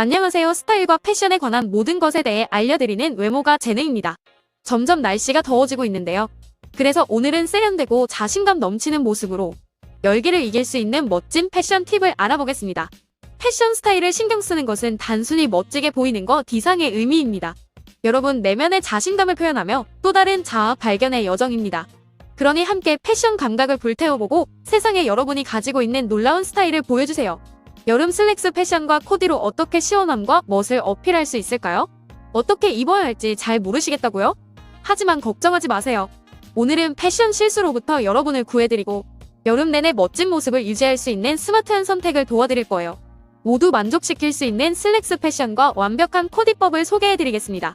안녕하세요. 스타일과 패션에 관한 모든 것에 대해 알려드리는 외모가 재능입니다. 점점 날씨가 더워지고 있는데요. 그래서 오늘은 세련되고 자신감 넘치는 모습으로 열기를 이길 수 있는 멋진 패션 팁을 알아보겠습니다. 패션 스타일을 신경 쓰는 것은 단순히 멋지게 보이는 것 이상의 의미입니다. 여러분 내면의 자신감을 표현하며 또 다른 자아 발견의 여정입니다. 그러니 함께 패션 감각을 불태워보고 세상에 여러분이 가지고 있는 놀라운 스타일을 보여주세요. 여름 슬랙스 패션과 코디로 어떻게 시원함과 멋을 어필할 수 있을까요? 어떻게 입어야 할지 잘 모르시겠다고요? 하지만 걱정하지 마세요. 오늘은 패션 실수로부터 여러분을 구해드리고 여름 내내 멋진 모습을 유지할 수 있는 스마트한 선택을 도와드릴 거예요. 모두 만족시킬 수 있는 슬랙스 패션과 완벽한 코디법을 소개해드리겠습니다.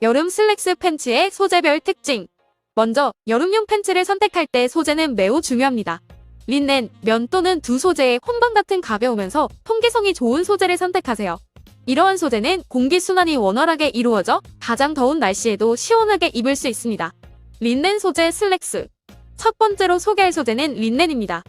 여름 슬랙스 팬츠의 소재별 특징. 먼저 여름용 팬츠를 선택할 때 소재는 매우 중요합니다. 린넨, 면 또는 두 소재의 혼방 같은 가벼우면서 통기성이 좋은 소재를 선택하세요. 이러한 소재는 공기순환이 원활하게 이루어져 가장 더운 날씨에도 시원하게 입을 수 있습니다. 린넨 소재 슬랙스. 첫 번째로 소개할 소재는 린넨입니다.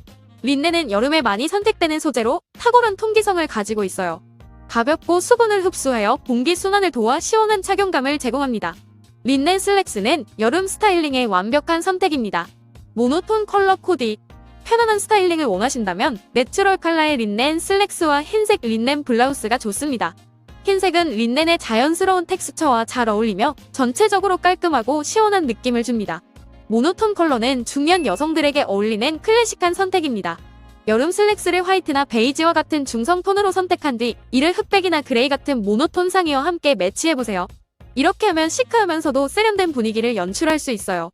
린넨은 여름에 많이 선택되는 소재로 탁월한 통기성을 가지고 있어요. 가볍고 수분을 흡수하여 공기순환을 도와 시원한 착용감을 제공합니다. 린넨 슬랙스는 여름 스타일링의 완벽한 선택입니다. 모노톤 컬러 코디, 편안한 스타일링을 원하신다면 내추럴 컬러의 린넨 슬랙스와 흰색 린넨 블라우스가 좋습니다. 흰색은 린넨의 자연스러운 텍스처와 잘 어울리며 전체적으로 깔끔하고 시원한 느낌을 줍니다. 모노톤 컬러는 중년 여성들에게 어울리는 클래식한 선택입니다. 여름 슬랙스를 화이트나 베이지와 같은 중성 톤으로 선택한 뒤 이를 흑백이나 그레이 같은 모노톤 상의와 함께 매치해보세요. 이렇게 하면 시크하면서도 세련된 분위기를 연출할 수 있어요.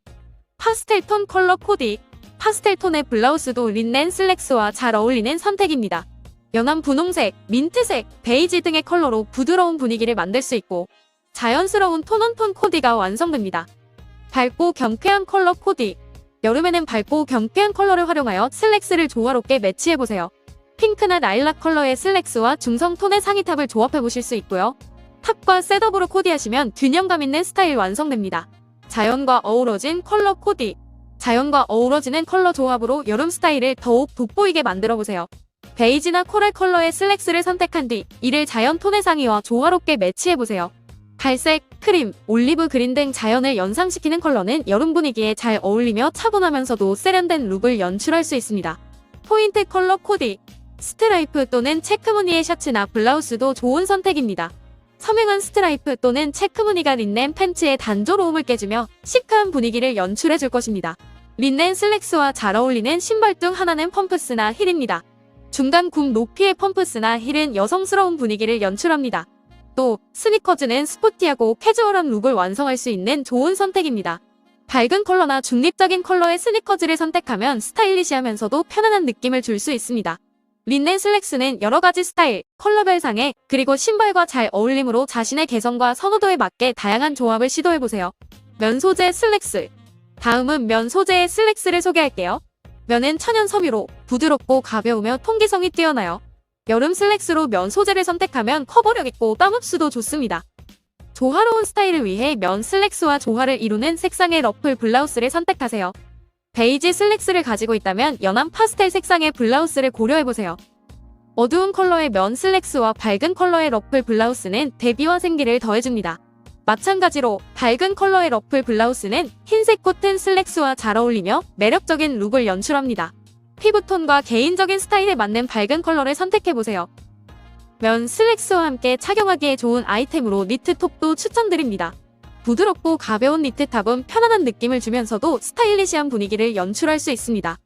파스텔 톤 컬러 코디 파스텔 톤의 블라우스도 린넨 슬랙스와 잘 어울리는 선택입니다. 연한 분홍색, 민트색, 베이지 등의 컬러로 부드러운 분위기를 만들 수 있고 자연스러운 톤온톤 코디가 완성됩니다. 밝고 경쾌한 컬러 코디 여름에는 밝고 경쾌한 컬러를 활용하여 슬랙스를 조화롭게 매치해보세요. 핑크나 나일락 컬러의 슬랙스와 중성 톤의 상의탑을 조합해보실 수 있고요. 탑과 셋업으로 코디하시면 균형감 있는 스타일 완성됩니다. 자연과 어우러진 컬러 코디 자연과 어우러지는 컬러 조합으로 여름 스타일을 더욱 돋보이게 만들어보세요. 베이지나 코랄 컬러의 슬랙스를 선택한 뒤 이를 자연 톤의 상의와 조화롭게 매치해보세요. 갈색, 크림, 올리브 그린 등 자연을 연상시키는 컬러는 여름 분위기에 잘 어울리며 차분하면서도 세련된 룩을 연출할 수 있습니다. 포인트 컬러 코디 스트라이프 또는 체크무늬의 셔츠나 블라우스도 좋은 선택입니다. 서명한 스트라이프 또는 체크무늬가 린넨 팬츠의 단조로움을 깨주며 시크한 분위기를 연출해줄 것입니다. 린넨 슬랙스와 잘 어울리는 신발 중 하나는 펌프스나 힐입니다. 중간 굽 높이의 펌프스나 힐은 여성스러운 분위기를 연출합니다. 또 스니커즈는 스포티하고 캐주얼한 룩을 완성할 수 있는 좋은 선택입니다. 밝은 컬러나 중립적인 컬러의 스니커즈를 선택하면 스타일리시하면서도 편안한 느낌을 줄 수 있습니다. 린넨 슬랙스는 여러 가지 스타일, 컬러별 상에 그리고 신발과 잘 어울림으로 자신의 개성과 선호도에 맞게 다양한 조합을 시도해보세요. 면 소재 슬랙스 다음은 면 소재의 슬랙스를 소개할게요. 면은 천연 섬유로 부드럽고 가벼우며 통기성이 뛰어나요. 여름 슬랙스로 면 소재를 선택하면 커버력 있고 땀 흡수도 좋습니다. 조화로운 스타일을 위해 면 슬랙스와 조화를 이루는 색상의 러플 블라우스를 선택하세요. 베이지 슬랙스를 가지고 있다면 연한 파스텔 색상의 블라우스를 고려해보세요. 어두운 컬러의 면 슬랙스와 밝은 컬러의 러플 블라우스는 대비와 생기를 더해줍니다. 마찬가지로 밝은 컬러의 러플 블라우스는 흰색 코튼 슬랙스와 잘 어울리며 매력적인 룩을 연출합니다. 피부톤과 개인적인 스타일에 맞는 밝은 컬러를 선택해보세요. 면 슬랙스와 함께 착용하기에 좋은 아이템으로 니트 톱도 추천드립니다. 부드럽고 가벼운 니트 탑은 편안한 느낌을 주면서도 스타일리시한 분위기를 연출할 수 있습니다.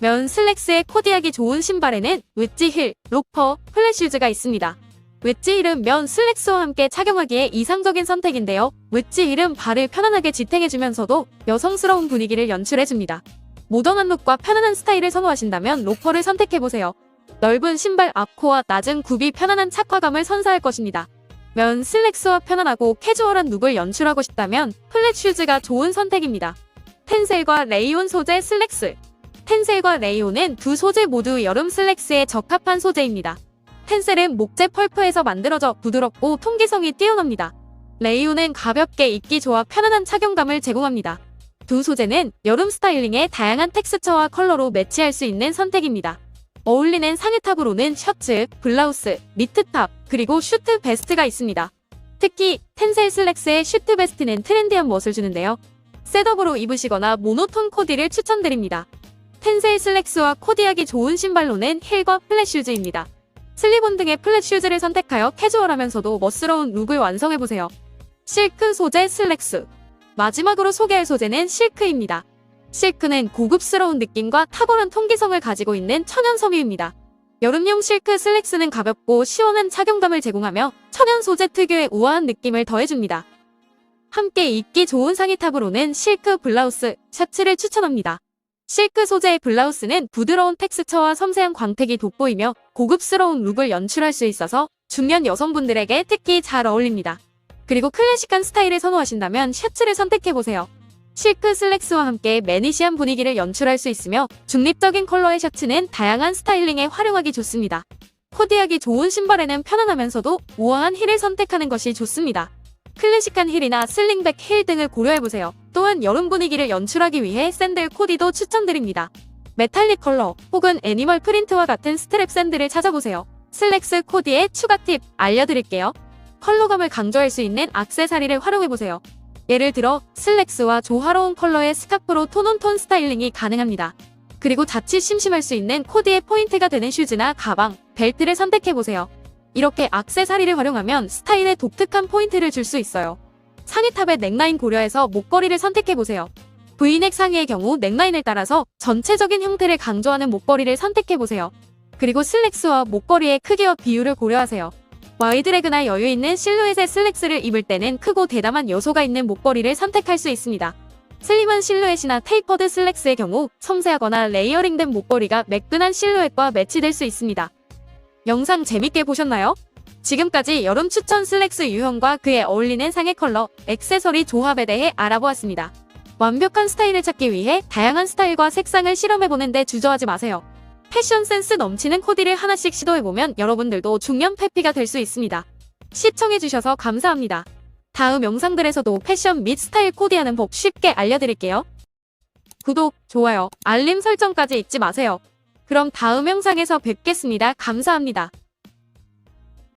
면 슬랙스에 코디하기 좋은 신발에는 웨지 힐, 로퍼, 플랫 슈즈가 있습니다. 웨지 힐은 면 슬랙스와 함께 착용하기에 이상적인 선택인데요. 웨지 힐은 발을 편안하게 지탱해주면서도 여성스러운 분위기를 연출해줍니다. 모던한 룩과 편안한 스타일을 선호하신다면 로퍼를 선택해보세요. 넓은 신발 앞코와 낮은 굽이 편안한 착화감을 선사할 것입니다. 면 슬랙스와 편안하고 캐주얼한 룩을 연출하고 싶다면 플랫 슈즈가 좋은 선택입니다. 텐셀과 레이온 소재 슬랙스 텐셀과 레이온은 두 소재 모두 여름 슬랙스에 적합한 소재입니다. 텐셀은 목재 펄프에서 만들어져 부드럽고 통기성이 뛰어납니다. 레이온은 가볍게 입기 좋아 편안한 착용감을 제공합니다. 두 소재는 여름 스타일링에 다양한 텍스처와 컬러로 매치할 수 있는 선택입니다. 어울리는 상의탑으로는 셔츠, 블라우스, 니트탑, 그리고 슈트 베스트가 있습니다. 특히 텐셀 슬랙스의 슈트 베스트는 트렌디한 멋을 주는데요. 셋업으로 입으시거나 모노톤 코디를 추천드립니다. 텐셀 슬랙스와 코디하기 좋은 신발로는 힐과 플랫 슈즈입니다. 슬리본 등의 플랫 슈즈를 선택하여 캐주얼하면서도 멋스러운 룩을 완성해보세요. 실크 소재 슬랙스. 마지막으로 소개할 소재는 실크입니다. 실크는 고급스러운 느낌과 탁월한 통기성을 가지고 있는 천연 섬유입니다. 여름용 실크 슬랙스는 가볍고 시원한 착용감을 제공하며 천연 소재 특유의 우아한 느낌을 더해줍니다. 함께 입기 좋은 상의탑으로는 실크 블라우스, 셔츠를 추천합니다. 실크 소재의 블라우스는 부드러운 텍스처와 섬세한 광택이 돋보이며 고급스러운 룩을 연출할 수 있어서 중년 여성분들에게 특히 잘 어울립니다. 그리고 클래식한 스타일을 선호하신다면 셔츠를 선택해보세요. 실크 슬랙스와 함께 매니시한 분위기를 연출할 수 있으며 중립적인 컬러의 셔츠는 다양한 스타일링에 활용하기 좋습니다. 코디하기 좋은 신발에는 편안하면서도 우아한 힐을 선택하는 것이 좋습니다. 클래식한 힐이나 슬링백 힐 등을 고려해보세요. 또한 여름 분위기를 연출하기 위해 샌들 코디도 추천드립니다. 메탈릭 컬러 혹은 애니멀 프린트와 같은 스트랩 샌들을 찾아보세요. 슬랙스 코디의 추가 팁 알려드릴게요. 컬러감을 강조할 수 있는 악세사리를 활용해보세요. 예를 들어 슬랙스와 조화로운 컬러의 스카프로 톤온톤 스타일링이 가능합니다. 그리고 자칫 심심할 수 있는 코디의 포인트가 되는 슈즈나 가방, 벨트를 선택해보세요. 이렇게 악세사리를 활용하면 스타일에 독특한 포인트를 줄 수 있어요. 상의탑의 넥라인 고려해서 목걸이를 선택해보세요. V넥 상의의 경우 넥라인을 따라서 전체적인 형태를 강조하는 목걸이를 선택해보세요. 그리고 슬랙스와 목걸이의 크기와 비율을 고려하세요. 와이드레그나 여유 있는 실루엣의 슬랙스를 입을 때는 크고 대담한 요소가 있는 목걸이를 선택할 수 있습니다. 슬림한 실루엣이나 테이퍼드 슬랙스의 경우 섬세하거나 레이어링된 목걸이가 매끈한 실루엣과 매치될 수 있습니다. 영상 재밌게 보셨나요? 지금까지 여름 추천 슬랙스 유형과 그에 어울리는 상의 컬러, 액세서리 조합에 대해 알아보았습니다. 완벽한 스타일을 찾기 위해 다양한 스타일과 색상을 실험해보는데 주저하지 마세요. 패션 센스 넘치는 코디를 하나씩 시도해보면 여러분들도 중년 페피가 될 수 있습니다. 시청해주셔서 감사합니다. 다음 영상들에서도 패션 및 스타일 코디하는 법 쉽게 알려드릴게요. 구독, 좋아요, 알림 설정까지 잊지 마세요. 그럼 다음 영상에서 뵙겠습니다. 감사합니다.